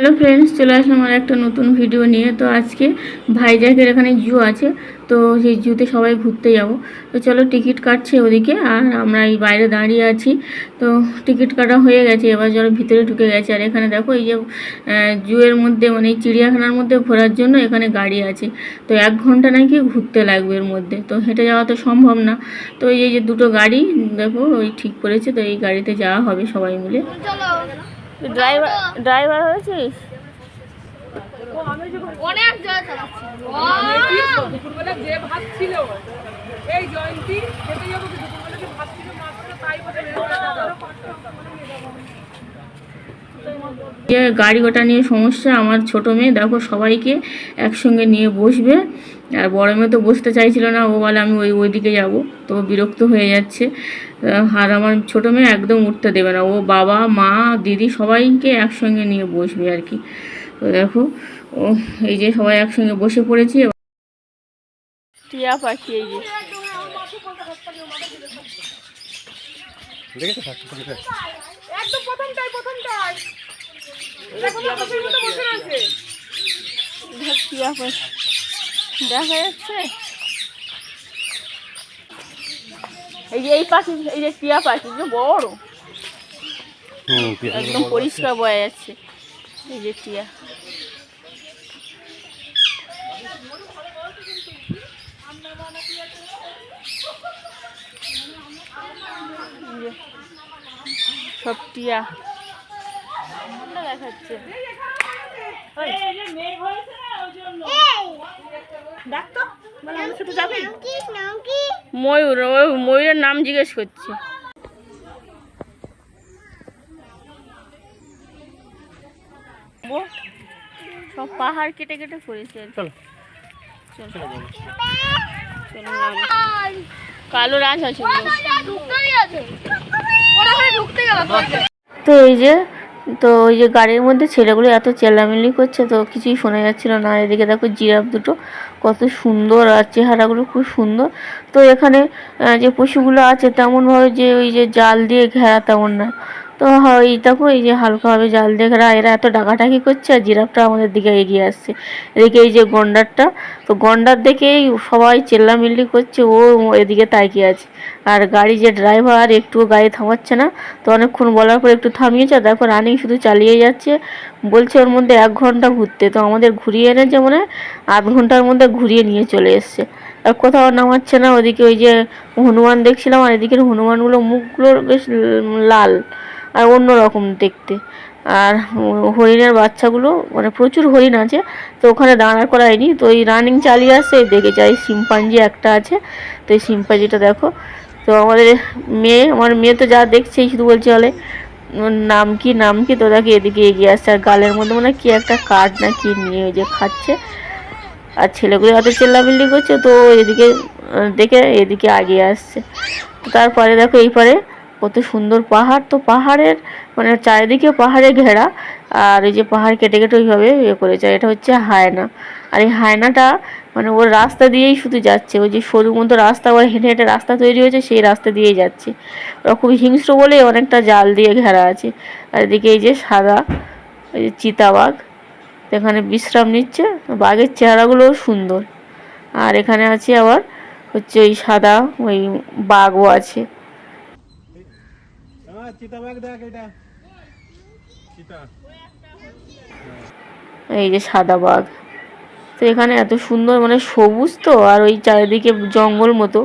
Hello friends চলে আসলাম আমার একটা নতুন ভিডিও নিয়ে। তো আজকে ভাইজাকের এখানে জু আছে, তো সেই জুতে সবাই ঘুরতে যাব। তো চলো টিকিট কাটছে ওদিকে আর আমরা এই বাইরে দাঁড়িয়ে আছি। তো টিকিট কাটা হয়ে গেছে, এবার চলো ভিতরে ঢুকে গেছে। আর এখানে দেখো এই যে জুয়ের মধ্যে মানে চিড়িয়াখানার মধ্যে ঘোরার জন্য এখানে গাড়ি আছে। তো এক ঘণ্টা নাকি ঘুরতে লাগবে এর মধ্যে। তো হেঁটে যাওয়া তো সম্ভব না। তো এই যে দুটো গাড়ি, দেখো ওই ঠিক করেছে, তো এই গাড়িতে যাওয়া হবে সবাই মিলে। ড্রাইভার ড্রাইভার হয়েছিস? অনেক জয় চালাচ্ছে। দুপুরবেলা যে ভাত ছিল এই জয়ন্তী খেতে যাব দুপুরবেলা যে ভাত ছিল তাই যে গাড়ি গোটা নিয়ে সমস্যা আমার ছোট মেয়ে দেখো সবাইকে একসঙ্গে নিয়ে বসবে। আর বড় মেয়ে তো বসতে চাইছিল না ও বলে আমি ওই ওইদিকে যাব। তো বিরক্ত হয়ে যাচ্ছে। আর আমার ছোট মেয়ে একদম উঠতে দেবে না। ও বাবা মা দিদি সবাইকে একসঙ্গে নিয়ে বসবে আর কি। তো দেখো ও এই যে সবাই একসঙ্গে বসে পড়েছি। টিয়া পাখি এই যে। একদম প্রথমটাই প্রথমটাই। দেখো না বসের মতো বসে আছে দেখ টিয়া পাখি। দেখা যাচ্ছে? এই যে এই পাখি এই যে টিয়া পাখি বড়? একদম পরিষ্কার বোঝা যাচ্ছে। এই যে টিয়া। সব টিয়া। দেখাচ্ছে। ওই, বলে আমার সাথে যাবে? ময়ূর ওই ময়ূরের নাম জিজ্ঞেস করছে। সব পাহাড় কেটে কেটে করেছে চলো। চলো। চলো কালো রাজ আছে। তো এই যে তো ওই যে গাড়ির মধ্যে ছেলেগুলো এত চেলামেলি করছে তো কিছুই শোনা যাচ্ছিল না। এদিকে দেখো জিরাফ দুটো, কত সুন্দর আর চেহারাগুলো খুব সুন্দর। তো এখানে যে পশুগুলো আছে, তেমনভাবে যে ওই যে জাল দিয়ে ঘেরা তেমন না। তো হয় দেখো এই যে হালকাভাবে জাল দিয়ে এরা এত ডাকাটাকি করছে আর জিরাফটা আমাদের দিকে এগিয়ে আসছে। এদিকে এই যে গন্ডারটা, তো গন্ডার দেখেই সবাই চেল্লামিল্লি করছে, ও এদিকে তাকিয়ে আছে। আর গাড়ি যে ড্রাইভার একটুও গাড়ি থামাচ্ছে না, তো অনেকক্ষণ বলার পর একটু থামিয়েছে, আর দেখো রানিং শুধু চালিয়ে যাচ্ছে। বলছে ওর মধ্যে এক ঘণ্টা ঘুরতে, তো আমাদের ঘুরিয়ে এনেছে মনে হয়, আধ ঘণ্টার মধ্যে ঘুরিয়ে নিয়ে চলে এসছে। আর কোথাও নামাচ্ছে না, ওদিকে ওই যে হনুমান দেখছিলাম, আর এদিকের হনুমানগুলো মুখগুলো বেশ লাল। আর অন্য রকম দেখতে। আর হরিণের বাচ্চাগুলো মানে প্রচুর হরিণ আছে, তো ওখানে দাঁড়ার করায়নি। তো এই রানিং চালিয়ে আসছে দেখে যাই শিম্পাঞ্জি একটা আছে। তো এই শিম্পাঞ্জিটা দেখো। তো আমাদের মেয়ে, আমার মেয়ে তো যা দেখছেই শুধু বলছে বলে নাম কি নাম কি? তো দেখে এদিকে এগিয়ে আসছে। আর গালের মধ্যে মনে হয় কি একটা কার্ড না কি নিয়ে যে খাচ্ছে। আর ছেলেগুলো এত চেল্লামিল্লি করছে, তো এদিকে, দেখে এদিকে আগিয়ে আসছে। তারপরে দেখো এই পারে কত সুন্দর পাহাড় তো পাহাড়ের মানে চারিদিকে পাহাড়ে ঘেরা। আর এই যে পাহাড় কেটে কেটে ওইভাবে ইয়ে করেছে এটা হচ্ছে হায়না। আর এই হায়নাটা মানে ওর রাস্তা দিয়েই শুধু যাচ্ছে। ওই যে সরু মতো রাস্তা, ওর হেঁটে হেঁটে রাস্তা তৈরি হয়েছে, সেই রাস্তা দিয়েই যাচ্ছে। ওরা খুব হিংস্র বলে অনেকটা জাল দিয়ে ঘেরা আছে। আর এদিকে এই যে সাদা, এই যে চিতাবাঘ, এখানে বিশ্রাম নিচ্ছে। বাঘের চেহারাগুলোও সুন্দর। আর এখানে আছে আবার হচ্ছে ওই সাদা ওই বাঘও আছে। হ্যাঁ এই যে সাদা বাঘ। তো এখানে এত সুন্দর মানে সবুজ তো, আর ওই চারিদিকে জঙ্গল মতো।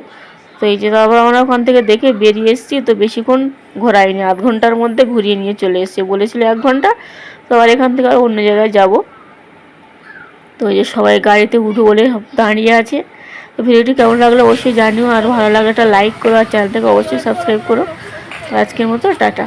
তো এই যে তারপর আমরা ওখান থেকে দেখে বেরিয়ে এসেছি, তো বেশিক্ষণ ঘোরাইনি। আধ ঘণ্টার মধ্যে ঘুরিয়ে নিয়ে চলে এসেছে। বলেছিল এক ঘণ্টা, তো আবার এখান থেকে আর অন্য জায়গায় যাব। তো এই যে সবাই গাড়িতে উঠে বলে দাঁড়িয়ে আছে। তো ভিডিওটি কেমন লাগল অবশ্যই জানিও, আর ভালো লাগলে একটা লাইক করো, আর চ্যানেলটাকে অবশ্যই সাবস্ক্রাইব করো। আজকের মতো টাটা।